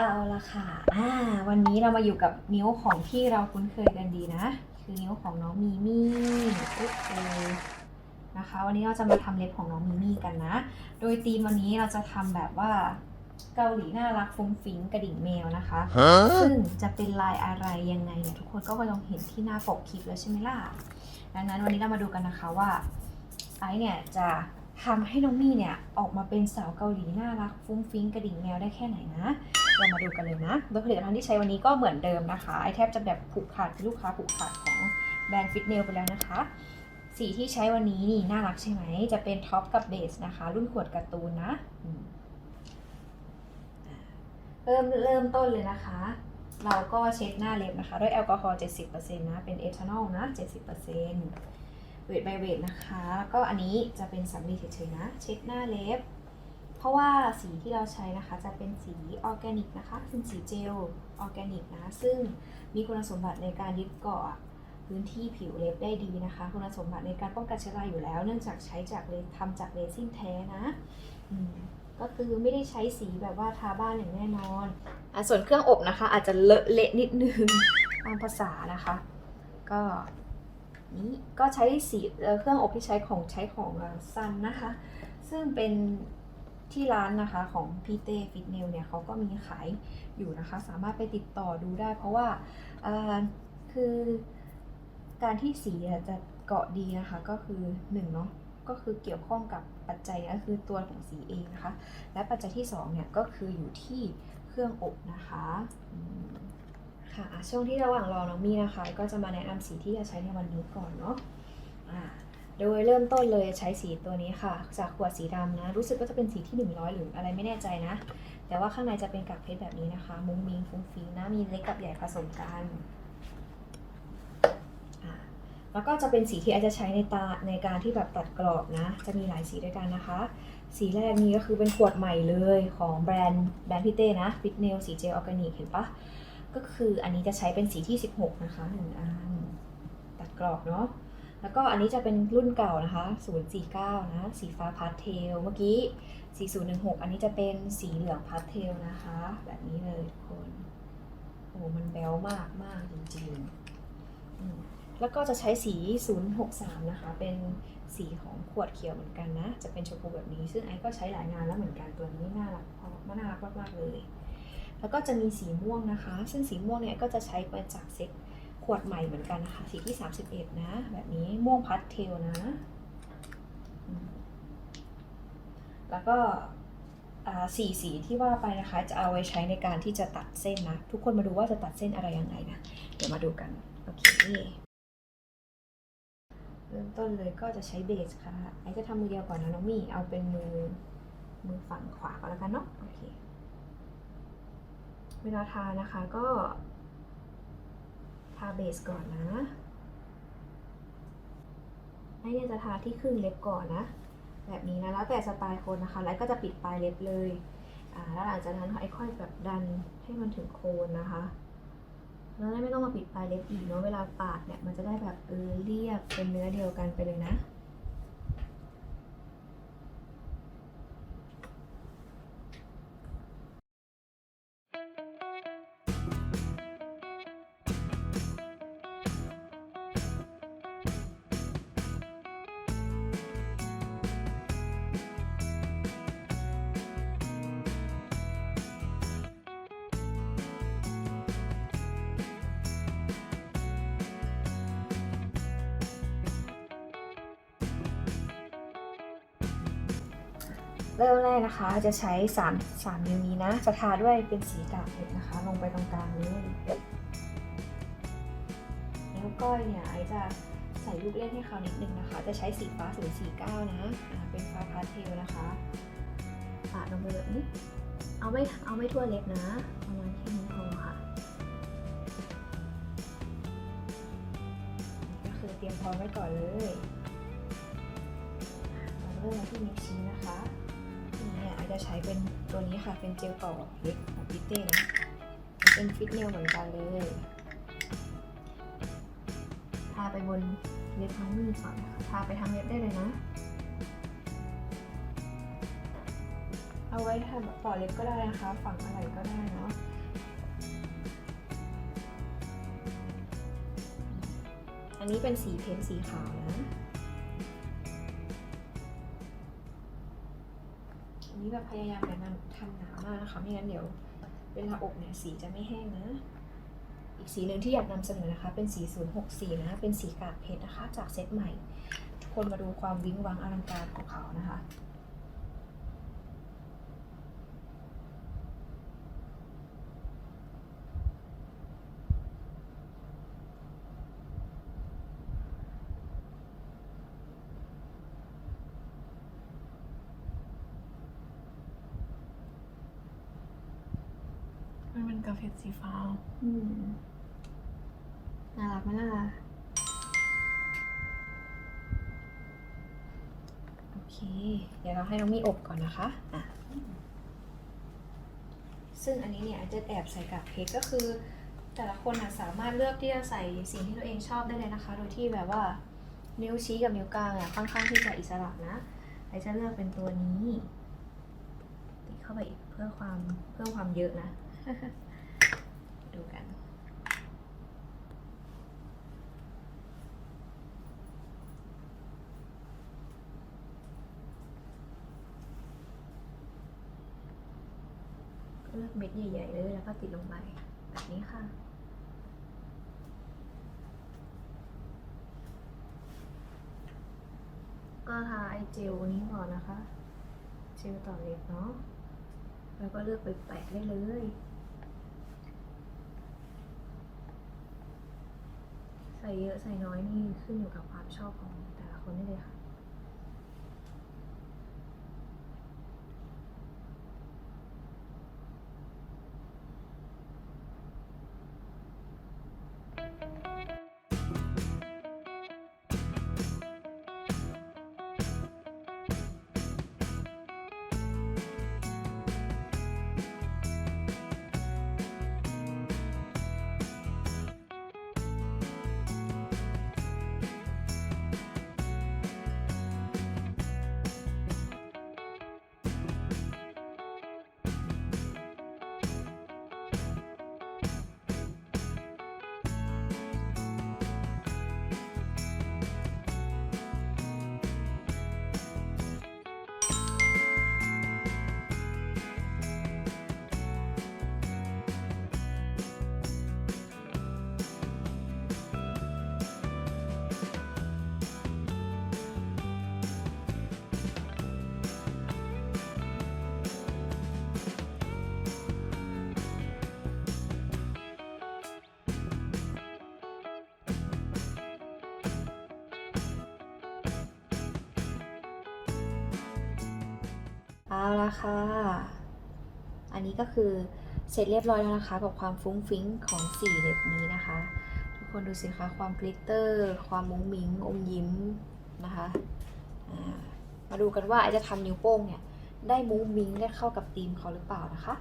เอาละค่ะอ่าวันนี้เรามาอยู่กับนิ้วของที่เราคุ้นเคยกันดีนะ คือนิ้วของน้องมีมี่อุ๊ยเออนะคะ วันนี้เราจะมาทำเล็บของน้องมีมี่กันนะ โดยธีมวันนี้เราจะทำแบบว่าเกาหลีน่ารักฟุ้งฟิ้งกระดิ่งแมวนะคะ ซึ่งจะเป็นลายอะไรยังไงเนี่ยทุกคนก็คงเห็นที่หน้าปกคลิปแล้วใช่ไหมล่ะ ดังนั้นวันนี้เรามาดูกันนะคะว่าไอซ์เนี่ยจะ ทำให้น้องมี่เนี่ยออกมาเป็นสาวเกาหลีน่ารักฟุ้งฟิ้งกระดิ่งแมวได้แค่ไหนนะเรามาดูกันเลยนะโดยผลิตภัณฑ์ที่ใช้วันนี้ก็เหมือนเดิมนะคะไอแทบจะแบบผูกขาดเป็นลูกค้าผูกขาดของแบรนด์ฟิตเนลไปแล้วนะคะ สีที่ใช้วันนี้นี่น่ารักใช่ไหม จะเป็นท็อปกับเบสนะคะ รุ่นขวดการ์ตูนนะเริ่มเริ่มต้นเลยนะคะ เราก็เช็ดหน้าเล็บนะคะ ด้วยแอลกอฮอล์ 70%นะ เป็นเอทานอลนะ 70% เวท by เวทนะคะ ก็อันนี้จะเป็นสำลีเฉยๆนะ เช็ดหน้าเล็บ เพราะว่าสีที่เราใช้นะคะจะเป็นสีออร์แกนิกนะคะเป็นสีเจลออร์แกนิกนะ ซึ่งมีคุณสมบัติในการยึดเกาะพื้นที่ผิวเล็บได้ดีนะคะ คุณสมบัติในการป้องกันเชื้อราอยู่แล้ว เนื่องจากใช้จากเลทำจากเรซินแท้นะก็คือไม่ได้ใช้สีแบบว่าทาบ้านอย่างแน่นอนอะส่วนเครื่องอบนะคะ อาจจะเลอะเละนิดนึงตามภาษานะคะ ก็ นี้ก็ใช้สีเครื่องอบที่ใช้ของใช้ของซันนะคะ ซึ่งเป็นที่ร้านนะคะของพีเต้ฟิตเนลเนี่ยเขาก็มีขายอยู่นะคะ สามารถไปติดต่อดูได้ เพราะว่าคือการที่สีจะเกาะดีนะคะก็คือหนึ่งเนาะก็คือเกี่ยวข้องกับปัจจัยก็คือตัวของสีเองนะคะ และปัจจัยที่สองเนี่ยก็คืออยู่ที่เครื่องอบนะคะ ค่ะช่วงที่ระหว่างรอน้องมี่นะคะ ก็จะมาแนะนำสีที่จะใช้ในวันนี้ก่อนเนาะโดยเริ่มต้นเลยใช้สีตัวนี้ค่ะ จากขวดสีดำนะ รู้สึกว่าจะเป็นสีที่ 100 หรืออะไรไม่แน่ใจนะ แต่ว่าข้างในจะเป็นกากเพชรแบบนี้นะคะ มุ้งมิ้งฟุ้งฟิ้งนะ มีเล็กกับใหญ่ผสมกันแล้วก็จะเป็นสีที่อาจจะใช้ในตาในการที่แบบตัดกรอบนะ จะมีหลายสีด้วยกันนะคะ สีแรกนี้ก็คือเป็นขวดใหม่เลยของแบรนด์แบรนด์พี่เต้นะฟิตเนลสีเจลออร์แกนิกเห็นปะ ก็คืออันนี้จะใช้เป็นสีที่ 16 นะคะหนึ่งอันตัดกรอบเนาะแล้วก็อันนี้จะเป็นรุ่นเก่านะคะ 049 นะ สีฟ้าพาสเทล เมื่อกี้ 4016 อันนี้จะเป็นสีเหลืองพาสเทลนะคะ แบบนี้เลยทุกคน โอ้ มันแบ๊วมากมากจริงๆ แล้วก็จะใช้สี 063 นะคะ เป็นสีของขวดเขียวเหมือนกันนะ จะเป็นชมพูแบบนี้ ซึ่งไอ้ก็ใช้หลายงานแล้วเหมือนกัน ตัวนี้น่ารักพอน่ารักมากๆเลย แล้วก็จะมีสีม่วงนะคะ ซึ่งสีม่วงเนี่ยก็จะใช้มาจากเซ็ตขวดใหม่เหมือนกันนะคะสีที่ 31 นะ แบบนี้ม่วงพัดเทลนะ แล้วก็สีสีที่ว่าไปนะคะ จะเอาไว้ใช้ในการที่จะตัดเส้นนะ ทุกคนมาดูว่าจะตัดเส้นอะไรยังไงนะ เดี๋ยวมาดูกัน โอเค เริ่มต้นเลยก็จะใช้เบสค่ะ ไอจะทำมือเดียวก่อนนะน้องมี่ เอาเป็นมือมือฝั่งขวาก็แล้วกันเนาะ โอเค เวลาทานะคะก็ ทาเบสก่อนนะไอเนี่ยจะทาที่ครึ่งเล็บก่อนนะ แบบนี้นะแล้วแต่สไตล์คนนะคะ แล้วก็จะปิดปลายเล็บเลยอ่าแล้วหลังจากนั้นไอค่อยแบบดันให้มันถึงโคนนะคะแล้วไม่ต้องมาปิดปลายเล็บอีกเนาะเวลาปาดเนี่ยมันจะได้แบบเออเรียบเป็นเนื้อเดียวกันไปเลยนะ เริ่มแรกนะคะจะใช้3 3นิ้วนี้นะจะทาด้วยเป็นสีกากเพชรนะคะ ลงไปตรงกลางนี้นิ้วก้อยเนี่ยไอจะใส่ลูกเล่นให้เขานิดนึงนะคะ จะใช้สีฟ้า049นะอ่านะเป็นฟ้าพาสเทลนะคะปาดลงไปแบบนี้เอาไม่เอาไม่ทั่วเล็บนะประมาณแค่นี้พอค่ะก็คือเตรียมพร้อมไว้ก่อนเลยเราเริ่มที่นิ้วชี้นะคะ จะใช้เป็นตัวนี้ค่ะ เป็นเจลต่อเล็บของพิเต้นะเป็นฟิตเนลเหมือนกันเลยทาไปบนเล็บทั้งมือก่อนนะคะทาไปทั้งเล็บได้เลยนะ เอาไว้ทำแบบต่อเล็บก็ได้นะคะ ฝังอะไรก็ได้เนาะอันนี้เป็นสีเพ้นสีขาวนะ แบบพยายามอย่านำทำหนามากนะคะ ไม่งั้นเดี๋ยวเวลาอบเนี่ยสีจะไม่แห้งนะ อีกสีหนึ่งที่อยากนำเสนอนะคะ เป็นสี 064 นะ เป็นสีกากเพชรนะคะ จากเซตใหม่ ทุกคนมาดูความวิ้งวังอลังการของเขานะคะ มันเป็นกาแฟสีฟ้า อืมน่ารักไหมล่ะ โอเค เดี๋ยวเราให้น้องมีอบก่อนนะคะอะซึ่งอันนี้เนี่ยอาจจะแอบใส่กากเพชรก็คือ แต่ละคนอะสามารถเลือกที่จะใส่สิ่งที่ตัวเองชอบได้เลยนะคะ โดยที่แบบว่านิ้วชี้กับนิ้วกลางอะค่อนข้างที่จะอิสระนะไอจะเลือกเป็นตัวนี้ติดเข้าไปอีกเพื่อความเพิ่มความเยอะนะ ดูกัน เลือกเม็ดใหญ่ๆเลยแล้วก็ติดลงไปแบบนี้ค่ะก็ทาไอเจลนี้ก่อนนะคะ เจลต่อเล็บเนาะ แล้วก็เลือกไปแปะได้เลย ใส่เยอะใส่น้อยนี่ขึ้นอยู่กับความชอบของแต่ละคนนี่เลยค่ะ เอาละค่ะ อันนี้ก็คือเสร็จเรียบร้อยแล้วนะคะ กับความฟุ้งฟิ้งของสี่เล็บนี้นะคะ ทุกคนดูสิคะความกลิตเตอร์ ความมุ้งมิ้งอมยิ้มนะคะามาดูกันว่าไอจะทำนิ้วโป้งเนี่ยได้มุ้งมิ้งได้เข้ากับธีมเขาหรือเปล่านะคะ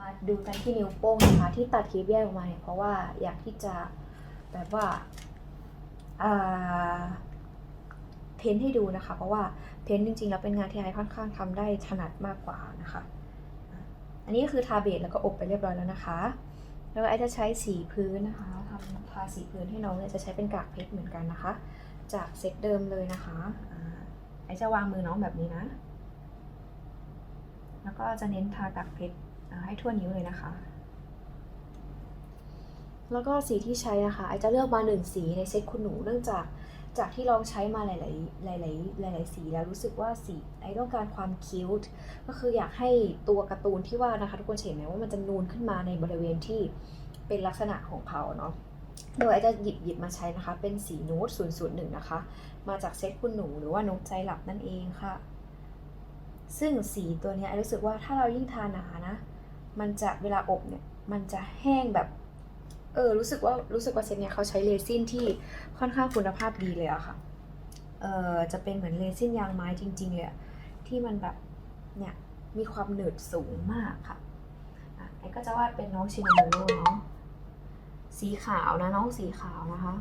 มาดูกันที่นิ้วโป้งนะคะที่ตัดคลิปแยกออกมาเนี่ยเพราะว่าอยากที่จะแบบว่าอ่า เพ้นท์ให้ดูนะคะ เพราะว่าเพ้นท์จริงๆแล้วเป็นงานที่ไอค่อนข้างทำได้ถนัดมากกว่านะคะอะอันนี้ก็คือทาเบสแล้วก็อบไปเรียบร้อยแล้วนะคะ แล้วไอจะใช้สีพื้นนะคะทำทาสีพื้นให้น้องเนี่ยจะใช้เป็นกากเพชรเหมือนกันนะคะ จากเซตเดิมเลยนะคะอ่าไอจะวางมือน้องแบบนี้นะ แล้วก็จะเน้นทากากเพชรอ่าให้ทั่วนิ้วเลยนะคะแล้วก็สีที่ใช้นะคะไอจะเลือกมาหนึ่งสีในเซตคุณหนูเนื่องจาก จากที่ลองใช้มาหลายๆ หลายๆ หลาย ๆ สีแล้วรู้สึกว่าสีไอต้องการความคิ้วต์ก็คืออยากให้ตัวการ์ตูนที่ว่านะคะทุกคนเห็นไหมว่ามันจะนูนขึ้นมาในบริเวณที่เป็นลักษณะของเขาเนาะโดยไอจะหยิบหยิบมาใช้นะคะ เป็นสีนูด001 นะคะ มาจากเซตคุณหนูหรือว่านุกใจหลับนั่นเองค่ะ ซึ่งสีตัวนี้ไอรู้สึกว่าถ้าเรายิ่งทาหนานะ มันจะเวลาอบเนี่ยมันจะแห้งแบบ เออรู้สึกว่ารู้สึกว่าเซตเนี้ยเขาใช้เรซินที่ค่อนข้างคุณภาพดีเลยอะค่ะ เออจะเป็นเหมือนเรซินยางไม้จริง ๆ เลยที่มันแบบเนี่ยมีความหนืดสูงมากค่ะอะไอ้ก็จะวาดเป็นน้องชินามโร่เนาะสีขาวนะน้องสีขาวนะคะ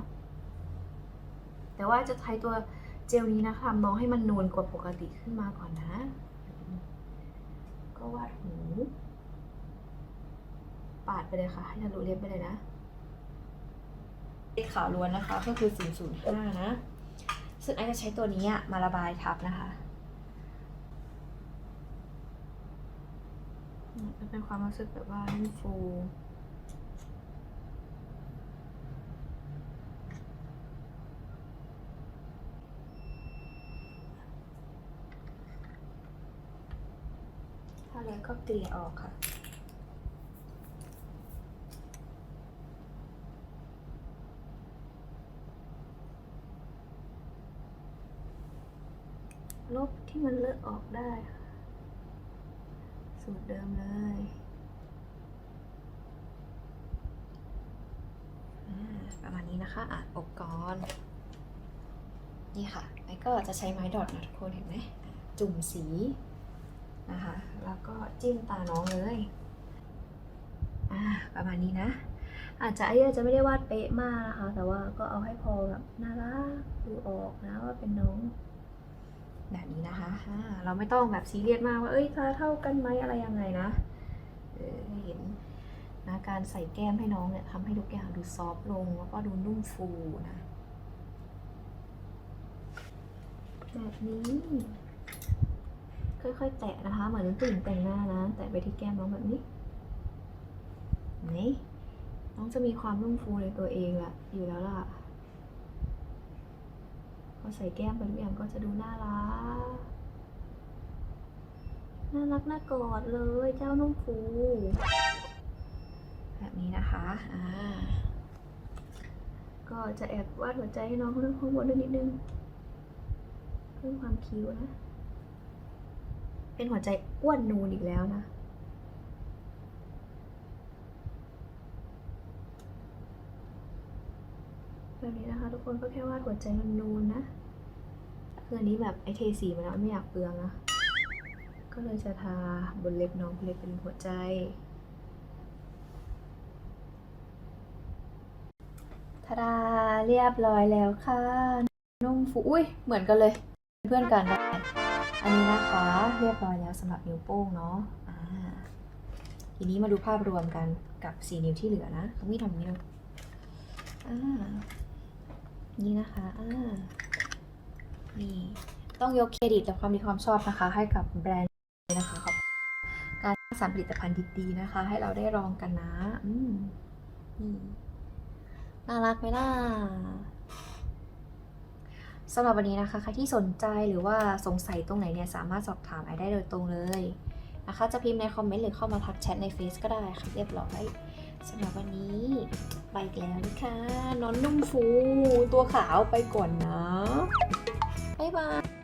แต่ว่าจะใช้ตัวเจลนี้นะคะทำน้องให้มันนูนกว่าปกติขึ้นมาก่อนนะ ก็วาดหู ปาดไปเลยค่ะ ให้ทะลุเล็บไปเลยนะ ขาวล้วนนะคะ ก็คือ 005 นะ ซึ่งไอจะใช้ตัวนี้อะมาระบายทับนะคะมันเป็นความรู้สึกแบบว่านุ่มฟูถ้าแล้วก็เกลี่ยออกค่ะ ลบ ที่มันเลอะออกได้ค่ะ สูตรเดิมเลยประมาณนี้นะคะอะอบก่อน นี่ค่ะไอ้ก็จะใช้ไม้ดอทนะทุกคนเห็นไหม จุ่มสีนะคะ แล้วก็จิ้มตาน้องเลยอ่าประมาณนี้นะ อาจจะไอ้อาจจะไม่ได้วาดเป๊ะมากนะคะ แต่ว่าก็เอาให้พอแบบน่ารักดูออกนะว่าเป็นน้อง แบบนี้นะคะเราไม่ต้องแบบซีเรียสมากว่า เอ้ยตาเท่ากันไหมอะไรยังไงนะเออให้เห็นนะการใส่แก้มให้น้องเนี่ยทำให้ทุกอย่างดูซอฟต์ลงแล้วก็ดูนุ่มฟูนะ แบบนี้ ค่อยๆ แตะนะคะ เหมือนผู้หญิงแต่งหน้านะ แตะไปที่แก้มน้องแบบนี้นไหมน้องจะมีความนุ่มฟูในตัวเองละอยู่แล้วล่ะ พอใส่แก้มไปทุกอย่างก็จะดูน่ารัก น่ารักน่ากอดเลยเจ้านุ่มฟู แบบนี้นะคะ อ่า ก็จะแอบวาดหัวใจให้น้องเรื่องข้างบนด้วยนิดนึง เพิ่มความคิ้วนะ เป็นหัวใจอ้วนนูนอีกแล้วนะ แบบนี้นะคะ ทุกคนก็แค่วาดหัวใจนูนๆนะคืออันนี้แบบไอเทสีมาแล้วไม่อยากเปลืองนะก็เลยจะทาบนเล็บน้องเล็บเป็นหัวใจทาดาเรียบร้อยแล้วค่ะ นุ่มฟูอุ้ยเหมือนกันเลย เพื่อนกันได้อันนี้นะคะ เรียบร้อยแล้วสำหรับนิ้วโป้งเนาะอ่าทีนี้มาดูภาพรวมกันกับสีนิ้วที่เหลือนะต้องมีทำนิ้วอ่า นี่นะคะอ่านี่ต้องยกเครดิตและความดีความชอบนะคะ ให้กับแบรนด์นะคะขอบการสร้างสรรค์ผลิตภัณฑ์ดีๆนะคะ ให้เราได้ลองกันนะอืมนี่น่ารักไหมล่ะสำหรับวันนี้นะคะใครที่สนใจหรือว่าสงสัยตรงไหนเนี่ยสามารถสอบถามไอได้โดยตรงเลยนะคะ จะพิมพ์ในคอมเมนต์หรือเข้ามาทักแชทในเฟซก็ได้ค่ะเรียบร้อย สำหรับวันนี้ไปอีกแล้วนะคะนอนนุ่มฟู ตัวขาวไปก่อนนะ บ๊ายบาย